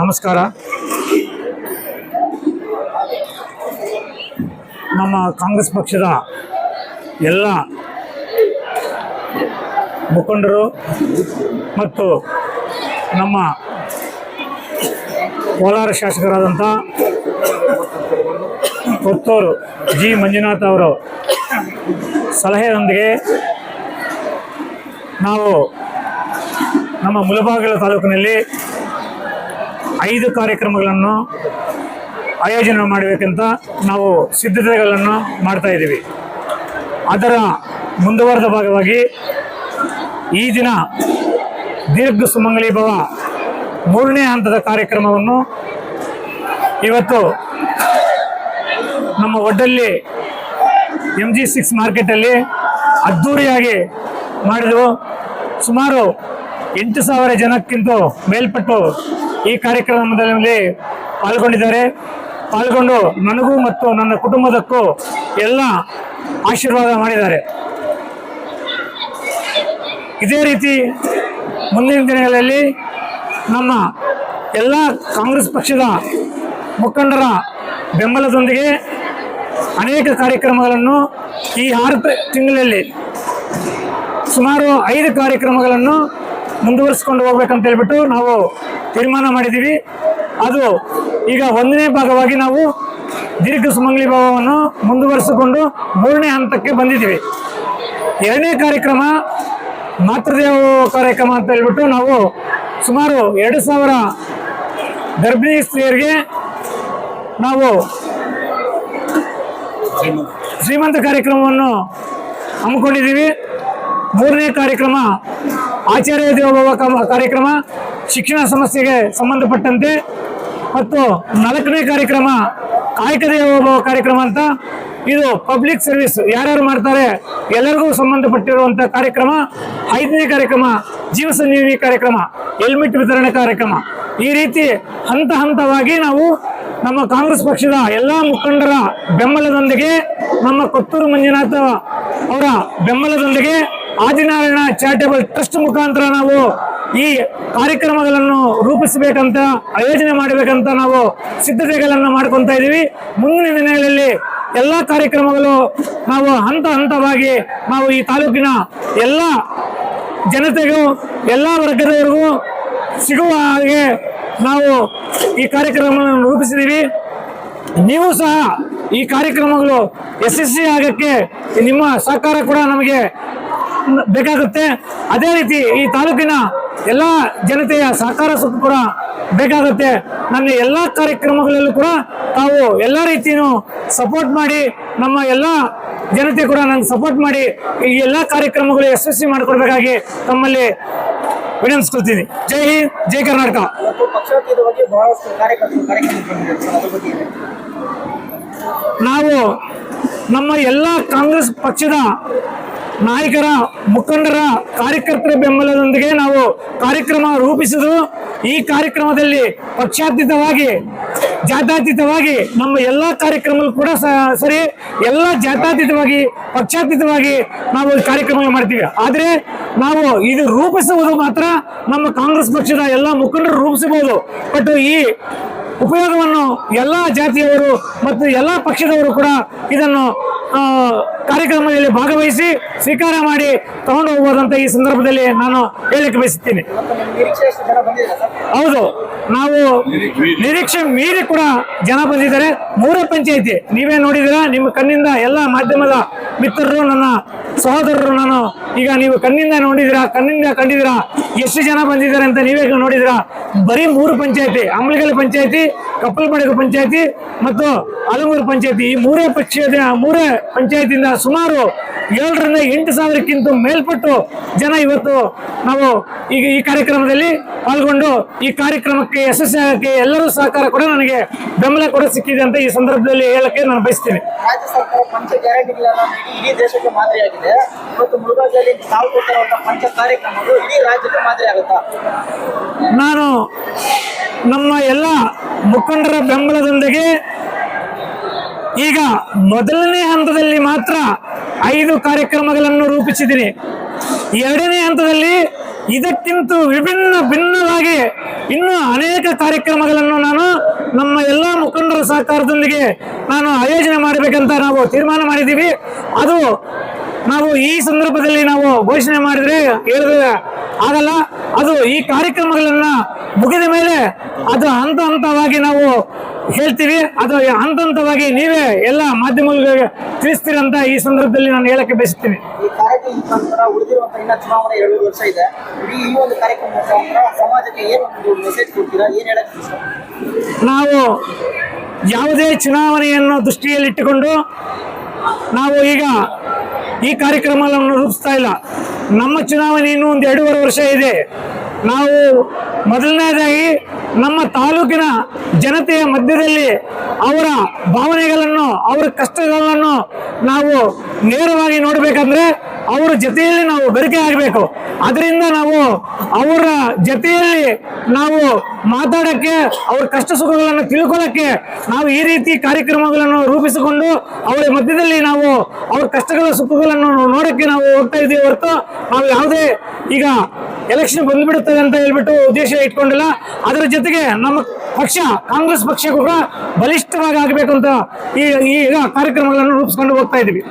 ನಮಸ್ಕಾರ. ನಮ್ಮ ಕಾಂಗ್ರೆಸ್ ಪಕ್ಷದ ಎಲ್ಲ ಮುಖಂಡರು ಮತ್ತು ನಮ್ಮ ಕೋಲಾರ ಶಾಸಕರಾದಂಥ ಕೊತ್ತೂರು ಜಿ. ಮಂಜುನಾಥ್ ಅವರು ಸಲಹೆಯೊಂದಿಗೆ ನಾವು ನಮ್ಮ ಮುಲಬಾಗಿಲ ತಾಲೂಕಿನಲ್ಲಿ ಐದು ಕಾರ್ಯಕ್ರಮಗಳನ್ನು ಆಯೋಜನೆ ಮಾಡಬೇಕಂತ ನಾವು ಸಿದ್ಧತೆಗಳನ್ನು ಮಾಡ್ತಾ ಇದ್ದೀವಿ. ಅದರ ಮುಂದುವರೆದ ಭಾಗವಾಗಿ ಈ ದಿನ ದೀರ್ಘ ಸುಮಂಗಲಿ ಭವ ಮೂರನೇ ಹಂತದ ಕಾರ್ಯಕ್ರಮವನ್ನು ಇವತ್ತು ನಮ್ಮ ಒಡ್ಡಲ್ಲಿ ಎಂ ಜಿ ಸಿಕ್ಸ್ ಮಾರ್ಕೆಟಲ್ಲಿ ಅದ್ಧೂರಿಯಾಗಿ ಮಾಡಿದೆವು. ಸುಮಾರು ಎಂಟು ಸಾವಿರ ಜನಕ್ಕಿಂತ ಮೇಲ್ಪಟ್ಟು ಈ ಕಾರ್ಯಕ್ರಮದಲ್ಲಿ ಪಾಲ್ಗೊಂಡಿದ್ದಾರೆ. ಪಾಲ್ಗೊಂಡು ನನಗೂ ಮತ್ತು ನನ್ನ ಕುಟುಂಬದಕ್ಕೂ ಎಲ್ಲ ಆಶೀರ್ವಾದ ಮಾಡಿದ್ದಾರೆ. ಇದೇ ರೀತಿ ಮುಂದಿನ ದಿನಗಳಲ್ಲಿ ನಮ್ಮ ಎಲ್ಲ ಕಾಂಗ್ರೆಸ್ ಪಕ್ಷದ ಮುಖಂಡರ ಬೆಂಬಲದೊಂದಿಗೆ ಅನೇಕ ಕಾರ್ಯಕ್ರಮಗಳನ್ನು ಈ ಆರು ತಿಂಗಳಲ್ಲಿ ಸುಮಾರು ಐದು ಕಾರ್ಯಕ್ರಮಗಳನ್ನು ಮುಂದುವರಿಸ್ಕೊಂಡು ಹೋಗ್ಬೇಕಂತ ಹೇಳ್ಬಿಟ್ಟು ನಾವು ತೀರ್ಮಾನ ಮಾಡಿದ್ದೀವಿ. ಅದು ಈಗ ಒಂದನೇ ಭಾಗವಾಗಿ ನಾವು ದೀರ್ಘ ಸುಮಂಗಲಿ ಭಾವವನ್ನು ಮುಂದುವರಿಸಿಕೊಂಡು ಮೂರನೇ ಹಂತಕ್ಕೆ ಬಂದಿದ್ದೀವಿ. ಎರಡನೇ ಕಾರ್ಯಕ್ರಮ ಮಾತೃದೇವ ಕಾರ್ಯಕ್ರಮ ಅಂತ ಹೇಳ್ಬಿಟ್ಟು ನಾವು ಸುಮಾರು ಎರಡು ಸಾವಿರ ಗರ್ಭಿಣಿ ಸ್ತ್ರೀಯರಿಗೆ ನಾವು ಶ್ರೀಮಂತ ಕಾರ್ಯಕ್ರಮವನ್ನು ಹಮ್ಮಿಕೊಂಡಿದ್ದೀವಿ. ಮೂರನೇ ಕಾರ್ಯಕ್ರಮ ಆಚಾರ್ಯ ದೇವೋಭವ ಕಾರ್ಯಕ್ರಮ. ಶಿಕ್ಷಣ ಸಮಸ್ಯೆಗೆ ಸಂಬಂಧಪಟ್ಟಂತೆ ಮತ್ತು ನಾಲ್ಕನೇ ಕಾರ್ಯಕ್ರಮ ಕಾಯಕ ಹೋಗುವ ಕಾರ್ಯಕ್ರಮ ಅಂತ ಇದು ಪಬ್ಲಿಕ್ ಸರ್ವಿಸ್ ಯಾರ್ಯಾರು ಮಾಡ್ತಾರೆ ಎಲ್ಲರಿಗೂ ಸಂಬಂಧಪಟ್ಟಿರುವಂಥ ಕಾರ್ಯಕ್ರಮ, ಐದನೇ ಕಾರ್ಯಕ್ರಮ ಜೀವ ಸಂಜೀವಿನಿ ಕಾರ್ಯಕ್ರಮ, ಹೆಲ್ಮೆಟ್ ವಿತರಣೆ ಕಾರ್ಯಕ್ರಮ. ಈ ರೀತಿ ಹಂತ ಹಂತವಾಗಿ ನಾವು ನಮ್ಮ ಕಾಂಗ್ರೆಸ್ ಪಕ್ಷದ ಎಲ್ಲ ಮುಖಂಡರ ಬೆಂಬಲದೊಂದಿಗೆ ನಮ್ಮ ಕೊತ್ತೂರು ಮಂಜುನಾಥ ಅವರ ಬೆಂಬಲದೊಂದಿಗೆ ಆದಿನಾರಾಯಣ ಚಾರಿಟೇಬಲ್ ಟ್ರಸ್ಟ್ ಮುಖಾಂತರ ನಾವು ಈ ಕಾರ್ಯಕ್ರಮಗಳನ್ನು ರೂಪಿಸಬೇಕಂತ, ಆಯೋಜನೆ ಮಾಡಬೇಕಂತ ನಾವು ಸಿದ್ಧತೆಗಳನ್ನು ಮಾಡ್ಕೊತಾ ಇದ್ದೀವಿ ಮುಂದಿನ ದಿನಗಳಲ್ಲಿ ಎಲ್ಲ ಕಾರ್ಯಕ್ರಮಗಳು ನಾವು ಹಂತ ಹಂತವಾಗಿ ನಾವು ಈ ತಾಲೂಕಿನ ಎಲ್ಲ ಜನತೆಗೂ, ಎಲ್ಲ ವರ್ಗದವರಿಗೂ ಸಿಗುವ ಹಾಗೆ ನಾವು ಈ ಕಾರ್ಯಕ್ರಮವನ್ನು ರೂಪಿಸಿದ್ದೀವಿ ನೀವು ಸಹ ಈ ಕಾರ್ಯಕ್ರಮಗಳು ಯಶಸ್ವಿ ಆಗಕ್ಕೆ ನಿಮ್ಮ ಸಹಕಾರ ಕೂಡ ನಮಗೆ ಬೇಕಾಗುತ್ತೆ. ಅದೇ ರೀತಿ ಈ ತಾಲೂಕಿನ ಎಲ್ಲ ಜನತೆಯ ಸಹಕಾರ ಕೂಡ ಬೇಕಾಗುತ್ತೆ. ನನ್ನ ಎಲ್ಲ ಕಾರ್ಯಕ್ರಮಗಳಲ್ಲೂ ಕೂಡ ತಾವು ಎಲ್ಲ ರೀತಿಯೂ ಸಪೋರ್ಟ್ ಮಾಡಿ, ನಮ್ಮ ಎಲ್ಲ ಜನತೆ ಕೂಡ ನಂಗೆ ಸಪೋರ್ಟ್ ಮಾಡಿ ಈ ಎಲ್ಲ ಕಾರ್ಯಕ್ರಮಗಳು ಯಶಸ್ವಿ ಮಾಡಿಕೊಡ್ಬೇಕಾಗಿ ತಮ್ಮಲ್ಲಿ ವಿನಂತಿಸ್ಕೊಳ್ತೀನಿ. ಜೈ ಹಿಂದ್, ಜೈ ಕರ್ನಾಟಕ? ನಾವು ನಮ್ಮ ಎಲ್ಲ ಕಾಂಗ್ರೆಸ್ ಪಕ್ಷದ ನಾಯಕರ ಮುಖಂಡರ ಕಾರ್ಯಕರ್ತರ ಬೆಂಬಲದೊಂದಿಗೆ ನಾವು ಕಾರ್ಯಕ್ರಮ ರೂಪಿಸಿದ್ರು. ಈ ಕಾರ್ಯಕ್ರಮದಲ್ಲಿ ಪಕ್ಷಾತೀತವಾಗಿ, ಜಾತ್ಯಾತೀತವಾಗಿ ನಮ್ಮ ಎಲ್ಲ ಕಾರ್ಯಕ್ರಮಗಳು ಕೂಡ ಸರಿ, ಎಲ್ಲ ಜಾತ್ಯಾತೀತವಾಗಿ, ಪಕ್ಷಾತೀತವಾಗಿ ನಾವು ಕಾರ್ಯಕ್ರಮ ಮಾಡ್ತೀವಿ. ಆದರೆ ನಾವು ಇದು ರೂಪಿಸುವುದು ಮಾತ್ರ ನಮ್ಮ ಕಾಂಗ್ರೆಸ್ ಪಕ್ಷದ ಎಲ್ಲ ಮುಖಂಡರು ರೂಪಿಸಬಹುದು. ಬಟ್ ಈ ಉಪಯೋಗವನ್ನು ಎಲ್ಲ ಜಾತಿಯವರು ಮತ್ತು ಎಲ್ಲ ಪಕ್ಷದವರು ಕೂಡ ಇದನ್ನು ಕಾರ್ಯಕ್ರಮದಲ್ಲಿ ಭಾಗವಹಿಸಿ ಸ್ವೀಕಾರ ಮಾಡಿ ತಗೊಂಡು ಹೋಗ್ಬೋದಂತ ಈ ಸಂದರ್ಭದಲ್ಲಿ ನಾನು ಹೇಳಕ್ಕೆ ಬಯಸುತ್ತೇನೆ. ಹೌದು, ನಾವು ನಿರೀಕ್ಷೆ ಮೀರಿ ಕೂಡ ಜನ ಬಂದಿದ್ದಾರೆ. ಮೂರೇ ಪಂಚಾಯಿತಿ, ನೀವೇ ನೋಡಿದಿರಾ ನಿಮ್ಮ ಕಣ್ಣಿಂದ ಎಲ್ಲ ಮಾಧ್ಯಮದ ಮಿತ್ರರು, ನನ್ನ ಸಹೋದರರು, ನಾನು ಈಗ ನೀವು ಕಣ್ಣಿಂದ ನೋಡಿದಿರಾ ಕಣ್ಣಿಂದ ಕಂಡಿದ್ದೀರಾ? ಎಷ್ಟು ಜನ ಬಂದಿದ್ದಾರೆ ಅಂತ ನೀವೇ ನೋಡಿದಿರಾ ಬರೀ ಮೂರು ಪಂಚಾಯಿತಿ, ಅಂಬ್ಲಿಗಲ್ ಪಂಚಾಯತಿ ಕಪ್ಪಲ್ಬಡಗು ಪಂಚಾಯತಿ ಮತ್ತು ಅಲಮೂರು ಪಂಚಾಯತಿ. ಈ ಮೂರೇ ಪಕ್ಷದ ಮೂರೇ ಪಂಚಾಯತಿಯಿಂದ ಸುಮಾರು ಏಳರಿಂದ ಎಂಟು ಸಾವಿರಕ್ಕಿಂತ ಮೇಲ್ಪಟ್ಟು ಜನ ಇವತ್ತು ನಾವು ಈಗ ಈ ಕಾರ್ಯಕ್ರಮದಲ್ಲಿ ಪಾಲ್ಗೊಂಡು ಈ ಕಾರ್ಯಕ್ರಮಕ್ಕೆ ಯಶಸ್ವಿ ಆಗಕ್ಕೆ ಎಲ್ಲರೂ ಸಹಕಾರ ಕೂಡ ನನಗೆ ಬೆಂಬಲ ಕೂಡ ಸಿಕ್ಕಿದೆ ಅಂತ ಈ ಸಂದರ್ಭದಲ್ಲಿ ಹೇಳಕ್ಕೆ ನಾನು ಬಯಸ್ತೀನಿ. ರಾಜ್ಯ ಸರ್ಕಾರ ಪಂಚ ಗ್ಯಾರಂಟಿಗಳನ್ನ ಇಡೀ ದೇಶಕ್ಕೆ ಮಾದರಿಯಾಗಿದೆ ಇವತ್ತು ಮುಳುಗಾಜಲ್ಲಿ ತಾವು ಕೊಟ್ಟಿರುವಂತಹ ಪಂಚ ಕಾರ್ಯಕ್ರಮಗಳು ಇಡೀ ರಾಜ್ಯಕ್ಕೆ ಮಾದರಿ ಆಗುತ್ತಾ? ನಾನು ನಮ್ಮ ಎಲ್ಲ ಮುಖಂಡರ ಬೆಂಬಲದೊಂದಿಗೆ ಈಗ ಮೊದಲನೇ ಹಂತದಲ್ಲಿ ಮಾತ್ರ ಐದು ಕಾರ್ಯಕ್ರಮಗಳನ್ನು ರೂಪಿಸಿದ್ದೀನಿ ಎರಡನೇ ಹಂತದಲ್ಲಿ ಇದಕ್ಕಿಂತ ವಿಭಿನ್ನ ಭಿನ್ನವಾಗಿ ಇನ್ನೂ ಅನೇಕ ಕಾರ್ಯಕ್ರಮಗಳನ್ನು ನಾನು ನಮ್ಮ ಎಲ್ಲ ಮುಖಂಡರ ಸಹಕಾರದೊಂದಿಗೆ ನಾನು ಆಯೋಜನೆ ಮಾಡಬೇಕಂತ ನಾವು ತೀರ್ಮಾನ ಮಾಡಿದ್ದೀವಿ. ಅದು ನಾವು ಈ ಸಂದರ್ಭದಲ್ಲಿ ನಾವು ಘೋಷಣೆ ಮಾಡಿದರೆ ಹೇಳಿದ್ರೆ ಆಗಲ್ಲ. ಅದು ಈ ಕಾರ್ಯಕ್ರಮಗಳನ್ನ ಮುಗಿದ ಮೇಲೆ ಅದು ಹಂತ ಹಂತವಾಗಿ ನಾವು ಹೇಳ್ತೀವಿ. ಅದು ಹಂತ ಹಂತವಾಗಿ ನೀವೇ ಎಲ್ಲ ಮಾಧ್ಯಮಗಳಿಗೆ ತಿಳಿಸ್ತೀರಂತ ಈ ಸಂದರ್ಭದಲ್ಲಿ ನಾನು ಹೇಳಕ್ಕೆ ಬಯಸ್ತೀನಿ ನಾವು ಯಾವುದೇ ಚುನಾವಣೆಯನ್ನು ದೃಷ್ಟಿಯಲ್ಲಿಟ್ಟುಕೊಂಡು ನಾವು ಈಗ ಈ ಕಾರ್ಯಕ್ರಮವನ್ನು ರೂಪಿಸ್ತಾ ಇಲ್ಲ. ನಮ್ಮ ಚುನಾವಣೆ ಇನ್ನೂ ಒಂದು ಎರಡೂವರೆ ವರ್ಷ ಇದೆ. ನಾವು ಮೊದಲನೇದಾಗಿ ನಮ್ಮ ತಾಲೂಕಿನ ಜನತೆಯ ಮಧ್ಯದಲ್ಲಿ ಅವರ ಭಾವನೆಗಳನ್ನು, ಅವರ ಕಷ್ಟಗಳನ್ನು ನಾವು ನೇರವಾಗಿ ನೋಡಬೇಕಂದ್ರೆ ಅವರ ಜೊತೆಯಲ್ಲಿ ನಾವು ಬೆರಕೆ ಆಗಬೇಕು. ಅದರಿಂದ ನಾವು ಅವರ ಜೊತೆಯಲ್ಲಿ ನಾವು ಮಾತಾಡೋಕ್ಕೆ, ಅವ್ರ ಕಷ್ಟ ಸುಖಗಳನ್ನು ತಿಳ್ಕೊಳ್ಳೋಕ್ಕೆ ನಾವು ಈ ರೀತಿ ಕಾರ್ಯಕ್ರಮಗಳನ್ನು ರೂಪಿಸಿಕೊಂಡು ಅವರ ಮಧ್ಯದಲ್ಲಿ ನಾವು ಅವ್ರ ಕಷ್ಟಗಳ ಸುಖಗಳನ್ನು ನೋಡೋಕ್ಕೆ ನಾವು ಹೋಗ್ತಾ ಇದ್ದೀವಿ ಹೊರತು ನಾವು ಯಾವುದೇ ಈಗ ಎಲೆಕ್ಷನ್ ಬಂದುಬಿಡುತ್ತದೆ ಅಂತ ಹೇಳ್ಬಿಟ್ಟು ಉದ್ದೇಶ ಇಟ್ಕೊಂಡಿಲ್ಲ. ಅದರ ಜೊತೆಗೆ ನಮ್ಮ ಪಕ್ಷ, ಕಾಂಗ್ರೆಸ್ ಪಕ್ಷ ಕೂಡ ಬಲಿಷ್ಠವಾಗಿ ಆಗಬೇಕು ಅಂತ ಈ, ಈಗ ಕಾರ್ಯಕ್ರಮಗಳನ್ನು ರೂಪಿಸ್ಕೊಂಡು ಹೋಗ್ತಾ ಇದ್ದೀವಿ